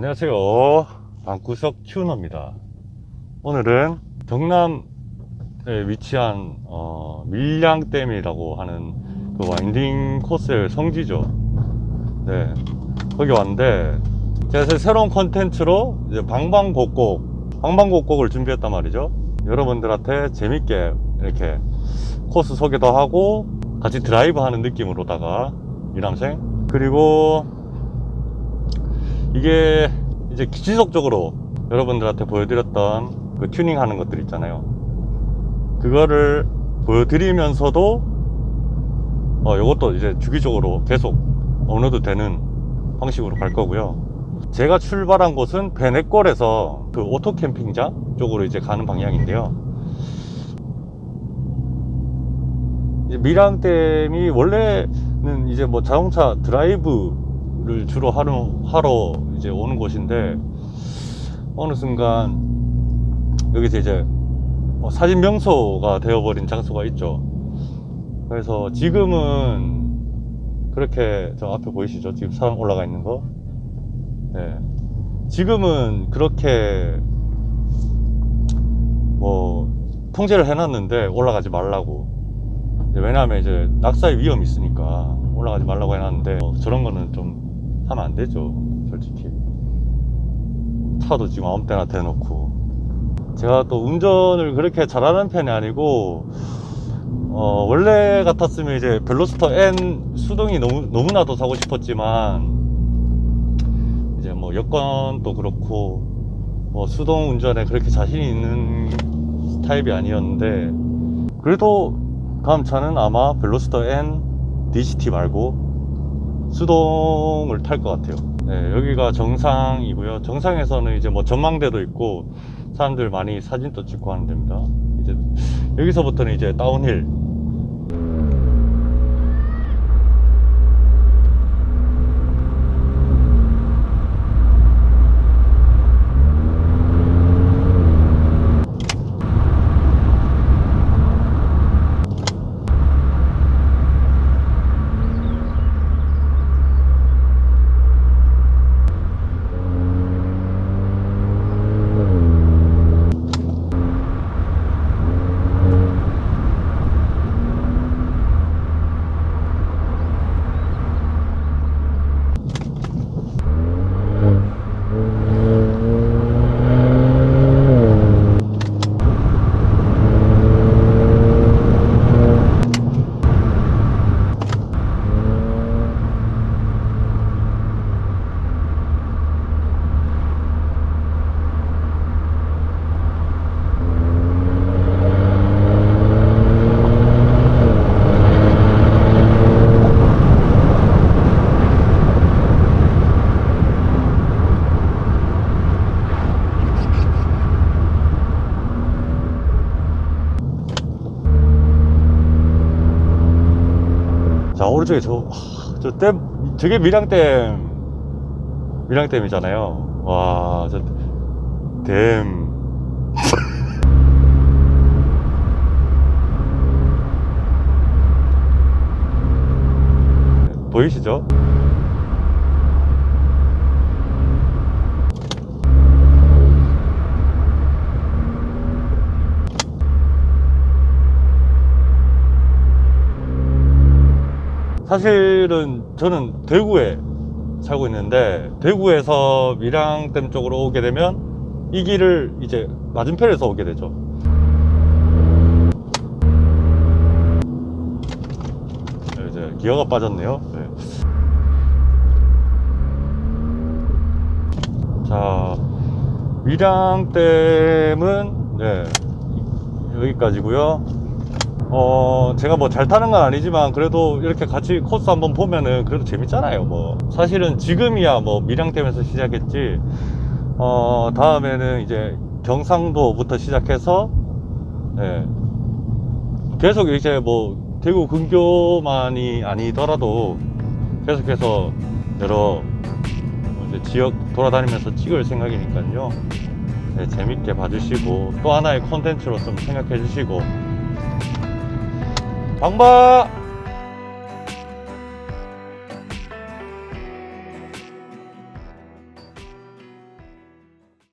안녕하세요. 방구석 튜너입니다. 오늘은 경남에 위치한 어, 밀양댐이라고 하는 그 와인딩 코스의 성지죠. 네, 거기 왔는데 제가 새- 새로운 컨텐츠로 이제 방방곡곡, 방방곡곡을 준비했단 말이죠. 여러분들한테 재밌게 이렇게 코스 소개도 하고 같이 드라이브 하는 느낌으로다가 이남생 그리고 이게 이제 지속적으로 여러분들한테 보여드렸던 그 튜닝 하는 것들 있잖아요. 그거를 보여드리면서도 어, 요것도 이제 주기적으로 계속 업로드 되는 방식으로 갈 거고요. 제가 출발한 곳은 베네골에서 그 오토 캠핑장 쪽으로 이제 가는 방향인데요. 밀양댐이 원래는 이제 뭐 자동차 드라이브 를 주로 하러, 하러 이제 오는 곳인데 어느 순간 여기서 이제 뭐 사진 명소가 되어버린 장소가 있죠. 그래서 지금은 그렇게 저 앞에 보이시죠? 지금 사람 올라가 있는 거. 네. 지금은 그렇게 뭐 통제를 해놨는데 올라가지 말라고. 왜냐하면 이제 낙사의 위험이 있으니까 올라가지 말라고 해놨는데 어, 저런 거는 좀 하면 안 되죠. 솔직히. 차도 지금 아무 때나 대놓고. 제가 또 운전을 그렇게 잘하는 편이 아니고 어, 원래 같았으면 이제 벨로스터 N 수동이 너무, 너무나도 사고 싶었지만, 이제 뭐 여건도 그렇고, 뭐 수동 운전에 그렇게 자신이 있는 타입이 아니었는데, 그래도 다음 차는 아마 벨로스터 N DCT 말고 수동을 탈 것 같아요. 네, 여기가 정상이고요. 정상에서는 이제 뭐 전망대도 있고, 사람들 많이 사진도 찍고 하는 데입니다. 이제 여기서부터는 이제 다운힐 자 오른쪽에 저 저 댐 저게 밀양댐 밀양댐이잖아요 와 저 댐 보이시죠? 사실은 저는 대구에 살고 있는데 대구에서 밀양댐 쪽으로 오게 되면 이 길을 이제 맞은편에서 오게 되죠. 네, 이제 기어가 빠졌네요. 네. 자, 밀양댐은 네, 여기까지고요. 어, 제가 뭐 잘 타는 건 아니지만 그래도 이렇게 같이 코스 한번 보면은 그래도 재밌잖아요. 뭐 사실은 지금이야 뭐 밀양댐에서 시작했지. 어, 다음에는 이제 경상도부터 시작해서 예. 계속 이제 뭐 대구 근교만이 아니더라도 계속해서 여러 지역 돌아다니면서 찍을 생각이니까요. 네, 재밌게 봐주시고 또 하나의 콘텐츠로 좀 생각해 주시고 방바